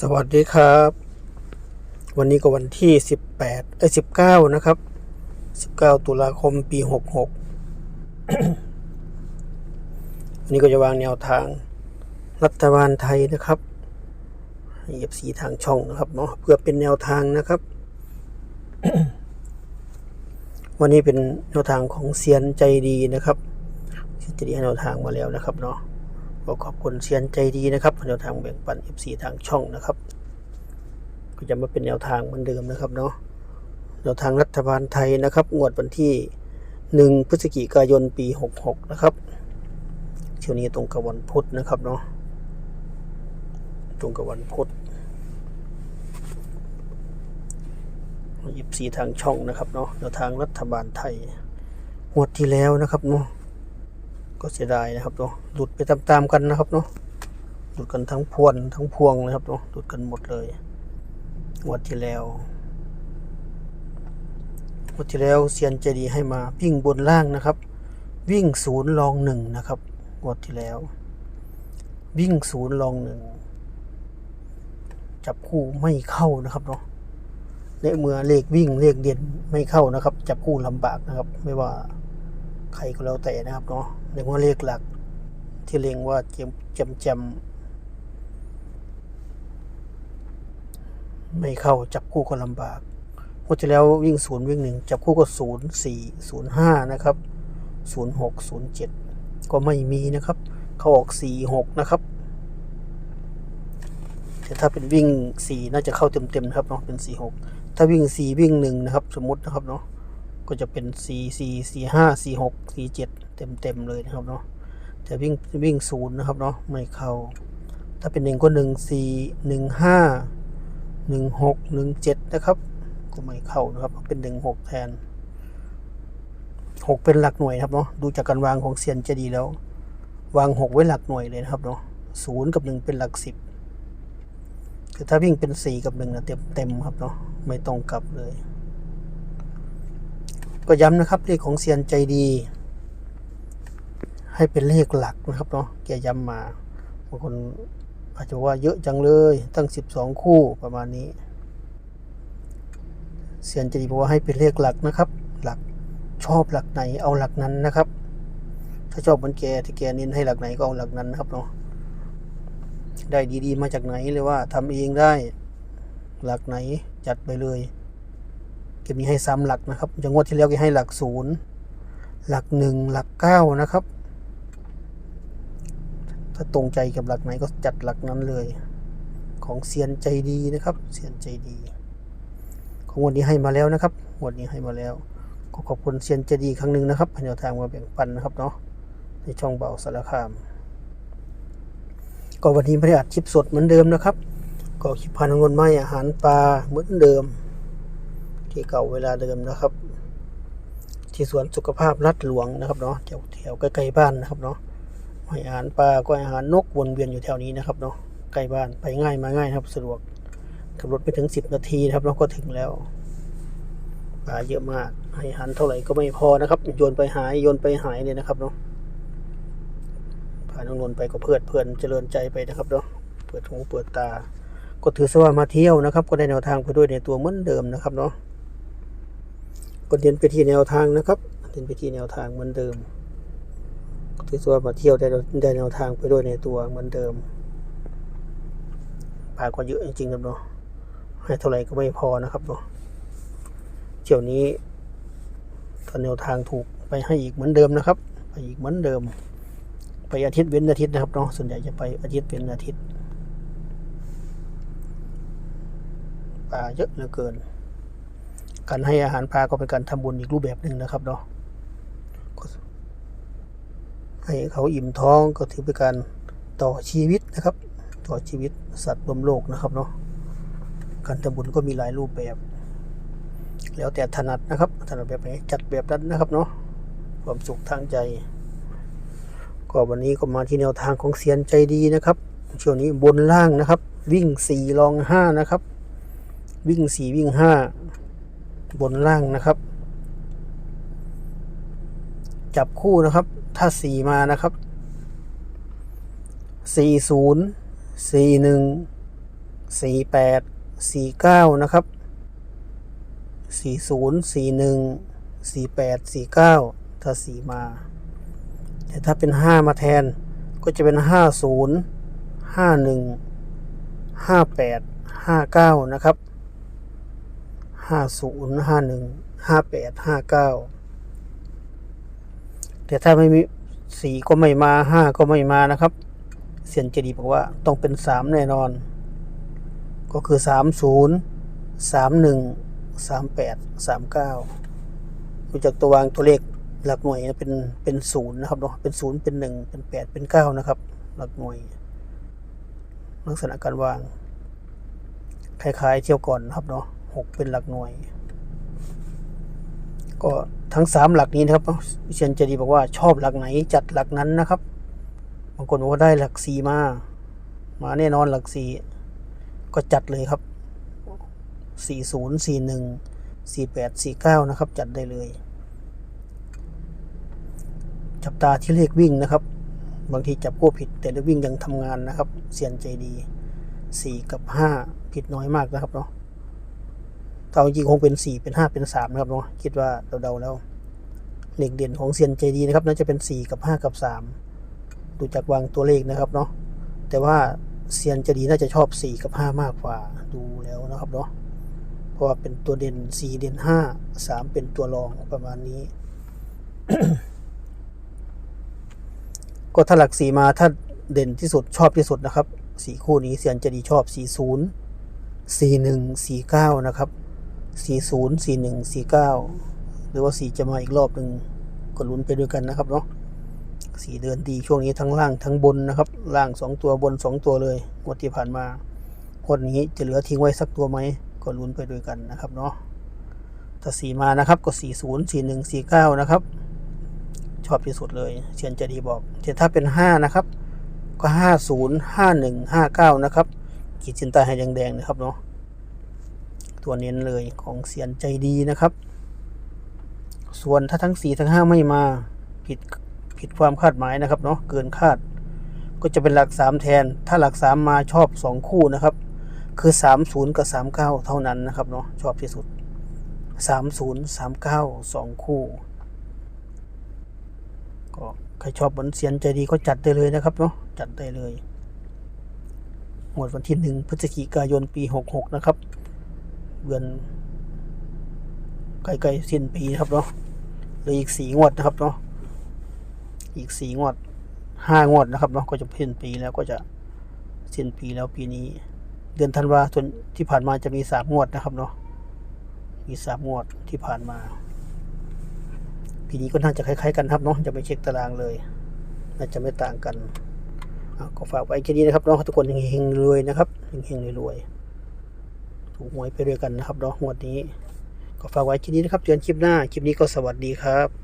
สวัสดีครับ วันนี้ก็วันที่ 18 เอ้ย 19 นะครับ 19 ตุลาคมปี 66 วันนี้ก็จะวางแนวทางรัฐบาลไทยนะครับเหยียบสีทางช่องนะครับเนาะเพื่อเป็นแนวทางนะครับ วันนี้เป็นแนวทางของเซียนใจดีนะครับเซียนใจดีให้แนวทางมาแล้วนะครับเนาะ ก็ขอบคุณเซียนใจดีนะครับแนวทางแบ่งปัน FC ทางช่องนะครับ ก็จะมาเป็นแนวทางเหมือนเดิมนะครับเนาะแนวทางรัฐบาลไทยนะครับงวดวันที่ 1 พฤศจิกายนปี 66 นะครับเที่ยวนี้ตรงกับวันพุธนะครับเนาะตรงกับวันพุธยิบสีทางช่องนะครับเนาะแนวทางรัฐบาลไทยงวดที่แล้วนะครับเนาะ ก็เสียดายนะครับเนาะหลุดไปตามๆกันนะครับเนาะหลุดกันทั้งพวนทั้งพวงนะครับเนาะหลุดกันหมดเลยงวดที่แล้วงวดที่แล้วเซียนเจดีให้มาวิ่งบนล่างนะครับ วิ่งศูนย์ลองหนึ่งนะครับงวดที่แล้ว วิ่งศูนย์ลองหนึ่งจับคู่ไม่เข้านะครับเนาะในเมื่อเลขวิ่งเลขเด่นไม่เข้านะครับ จับคู่ลำบากนะครับ ไม่ว่าใครก็แล้วแต่นะครับเนาะ ในว่าเลขหลัก ที่เล็งว่าเจมจำจำไม่เข้าจับคู่ก็ลำบากงวดที่แล้ววิ่งศูนย์วิ่งหนึ่งจับคู่ก็ศูนย์สี่ศูนย์ห้านะครับศูนย์หกศูนย์เจ็ดก็ไม่มีนะครับ เขาออกสี่หกนะครับแต่ถ้าเป็นวิ่งสี่น่าจะเข้าเต็มๆนะครับเนาะเป็นสี่หกถ้าวิ่งสี่วิ่งหนึ่งนะครับ สมมตินะครับเนาะ ก็จะเป็นสี่สี่สี่ห้าสี่หกสี่เจ็ดเต็มเต็มเลยนะครับเนาะแต่วิ่งวิ่งศูนย์นะครับเนาะไม่เข้า ถ้าเป็นหนึ่งก็หนึ่งสี่หนึ่งห้าหนึ่งหกหนึ่งเจ็ดนะครับ ก็ไม่เข้านะครับ เป็นหนึ่งหกแทนหกเป็นหลักหน่วยนะครับเนาะดูจากการวางของเซียนจะดีแล้ว วางหกไว้หลักหน่วยเลยนะครับเนาะศูนย์กับหนึ่งเป็นหลักสิบคือถ้าวิ่งเป็นสี่กับหนึ่งนะเต็มเต็มครับเนาะไม่ต้องกลับเลย ก็ย้ำนะครับเลขของเซียนใจดี ให้เป็นเลขหลักนะครับเนาะแกย้ำมาบางคนอาจจะว่าเยอะจังเลยตั้ง 12 คู่ประมาณนี้ เซียนใจดีบอกว่าให้เป็นเลขหลักนะครับ หลักชอบหลักไหนเอาหลักนั้นนะครับ ถ้าชอบมันแกที่แกเน้นให้หลักไหนก็เอาหลักนั้นนะครับเนาะได้ดีๆ มาจากไหนเลยว่าทำเองได้ หลักไหนจัดไปเลย แกมีให้ซ้ำหลักนะครับอย่างงวดที่แล้วแกให้หลักศูนย์หลักหนึ่งหลักเก้านะครับ ถ้าตรงใจกับหลักไหนก็จัดหลักนั้นเลย ของเซียนใจดีนะครับเซียนใจดี ของวันนี้ให้มาแล้วนะครับวันนี้ให้มาแล้วก็ขอบคุณเซียนใจดีครั้งหนึ่งนะครับให้แนวทางมาแบ่งปันนะครับเนาะในช่องเบาสารคาม ก็วันนี้ไม่ได้อัดคลิปสดเหมือนเดิมนะครับ ก็คลิปพานงนไม้อาหารปลาเหมือนเดิม ที่เก่าเวลาเดิมนะครับ ที่สวนสุขภาพรัดหลวงนะครับเนาะแถวแถวใกล้ๆบ้านนะครับเนาะให้อาหารปลาก็อาหารนกวนเวียนอยู่แถวนี้นะครับเนาะใกล้บ้านไปง่ายมาง่ายครับสะดวกขับรถไปถึงสิบนาทีนะครับเนาก็ถึงแล้วปลาเยอะมาก ให้อาหารเท่าไหร่ก็ไม่พอนะครับ โยนไปหายโยนไปหายเลยนะครับเนาะพาน้องนนไปก็เพลิดเพลินเจริญใจไปนะครับเนาะเปิดหูเปิดตา ก็ถือซะว่ามาเที่ยวนะครับ ก็ได้แนวทางไปด้วยในตัวเหมือนเดิมนะครับเนาะ ก็เดินไปที่แนวทางนะครับ เดินไปที่แนวทางเหมือนเดิมถือซะว่ามาเที่ยวได้ได้แนวทางไปด้วยในตัวเหมือนเดิมปลาก็เยอะจริงๆครับเนาะให้เท่าไหร่ก็ไม่พอนะครับเนาะเที่ยวนี้ถ้าแนวทางถูกไปให้อีกเหมือนเดิมนะครับ ไปอีกเหมือนเดิม ไปอาทิตย์เว้นอาทิตย์นะครับเนาะส่วนใหญ่จะไปอาทิตย์เว้นอาทิตย์ปลาเยอะเหลือเกิน การให้อาหารปลาก็เป็นการทำบุญอีกรูปแบบหนึ่งนะครับเนาะให้เขาอิ่มท้องก็ถือเป็นการต่อชีวิตนะครับ ต่อชีวิตสัตว์รวมโลกนะครับเนาะการทำบุญก็มีหลายรูปแบบ แล้วแต่ถนัดนะครับถนัดแบบไหนจัดแบบนั้นนะครับเนาะความสุขทางใจ ก็วันนี้ก็มาที่แนวทางของเซียนใจดีนะครับช่วงนี้บนล่างนะครับ วิ่งสี่รองห้านะครับ วิ่งสี่วิ่งห้า บนล่างนะครับ จับคู่นะครับ ถ้าสี่มานะครับสี่ศูนย์สี่หนึ่งสี่แปดสี่เก้านะครับสี่ศูนย์สี่หนึ่งสี่แปดสี่เก้าถ้าสี่มา แต่ถ้าเป็นห้ามาแทนก็จะเป็นห้าศูนย์ห้าหนึ่งห้าแปดห้าเก้านะครับ ห้าศูนย์ห้าหนึ่งห้าแปดห้าเก้าแต่ถ้าไม่มีสี่ก็ไม่มาห้าก็ไม่มานะครับเซียนเจดีบอกว่าต้องเป็นสามแน่นอน ก็คือสามศูนย์สามหนึ่งสามแปดสามเก้าดูจากตัววางตัวเลขหลักหน่วยเป็นเป็นศูนย์นะครับเนาะเป็นศูนย์เป็นหนึ่งเป็นแปดเป็นเก้านะครับ หลักหน่วย ลักษณะการวางคล้ายๆเที่ยวก่อนนะครับเนาะ หกเป็นหลักหน่วย ก็ทั้งสามหลักนี้นะครับเซียนเจดีบอกว่าชอบหลักไหนจัดหลักนั้นนะครับบางคนบอกว่าได้หลักสี่มา มาแน่นอนหลักสี่ก็จัดเลยครับสี่ศูนย์สี่หนึ่งสี่แปดสี่เก้านะครับ จัดได้เลย จับตาที่เลขวิ่งนะครับ บางทีจับคู่ผิดแต่เลขวิ่งยังทำงานนะครับ เสียนใจดีสี่กับห้าผิดน้อยมากนะครับเนาะ เอาจริงคงเป็นสี่เป็นห้าเป็นสามนะครับเนาะคิดว่าเดาๆแล้วเหลขเด่นของเซียนใจดีนะครับน่าจะเป็นสี่กับห้ากับสามดูจากวางตัวเลขนะครับเนาะแต่ว่าเซียนจดีน่าจะชอบ4กับ5มากกว่าดูแล้วนะครับเนาะเพราะว่าเป็นตัวเด่น4เด่น5 3เป็นตัวรองประมาณนี้ก็ถ้าหลักสีมาถ้าเด่นที่สุดชอบที่สุดนะครับสีคู่นี้เซียนจะดีชอบ 40 41 49 นะครับ 40 41 49 หรือว่า4จะมาอีกรอบหนึ่งก็ลุ้นไปด้วยกันนะครับเนาะสีเดือนดีช่วงนี้ทั้งล่างทั้งบนนะครับ ล่างสองตัวบนสองตัวเลยงวดที่ผ่านมาคนนี้จะเหลือทิ้งไว้สักตัวไหมก็ลุ้นไปด้วยกันนะครับเนาะถ้าสีมานะครับก็สี่ศูนย์สี่หนึ่งสี่เก้านะครับ ชอบที่สุดเลยเชียนจะดีบอกแต่ถ้าเป็นห้านะครับ ก็ห้าศูนย์ห้าหนึ่งห้าเก้านะครับขีดเส้นใต้ให้แดงๆนะครับเนาะ ตัวเน้นเลยของเสียนใจดีนะครับ ส่วนถ้าทั้งสี่ทั้งห้าไม่มาผิดผิดความคาดหมายนะครับเนาะเกินคาด ก็จะเป็นหลักสามแทน ถ้าหลักสามมาชอบสองคู่นะครับ คือสามศูนย์กับสามเก้าเท่านั้นนะครับเนาะชอบที่สุดสามศูนย์สามเก้าสองคู่ก็ใครชอบบนเสียนใจดีก็จัดได้เลยนะครับเนาะจัดได้เลยหมดวันที่หนึ่งพฤศจิกายนปีหกหกนะครับ เดือนใกล้ๆสิ้นปีนะครับเนาะหลืออีกสี่งวดนะครับเนาะอีกสี่งวดห้างวดนะครับเนาะก็จะสิ้นปีแล้วก็จะสิ้นปีแล้วปีนี้ เดือนธันวาส่วนที่ผ่านมาจะมีสามงวดนะครับเนาะมีสามงวดที่ผ่านมา ปีนี้ก็น่าจะคล้ายๆกันครับเนาะจะไปเช็คตารางเลย น่าจะไม่ต่างกันก็ฝากไว้แค่นี้นะครับเนาะทุกคนเฮงๆรวยนะครับเฮงๆรวยๆ ถูกหวยไปด้วยกันนะครับเนาะงวดนี้ ก็ฝากไว้แค่นี้นะครับเจอกันคลิปหน้า คลิปนี้ก็สวัสดีครับ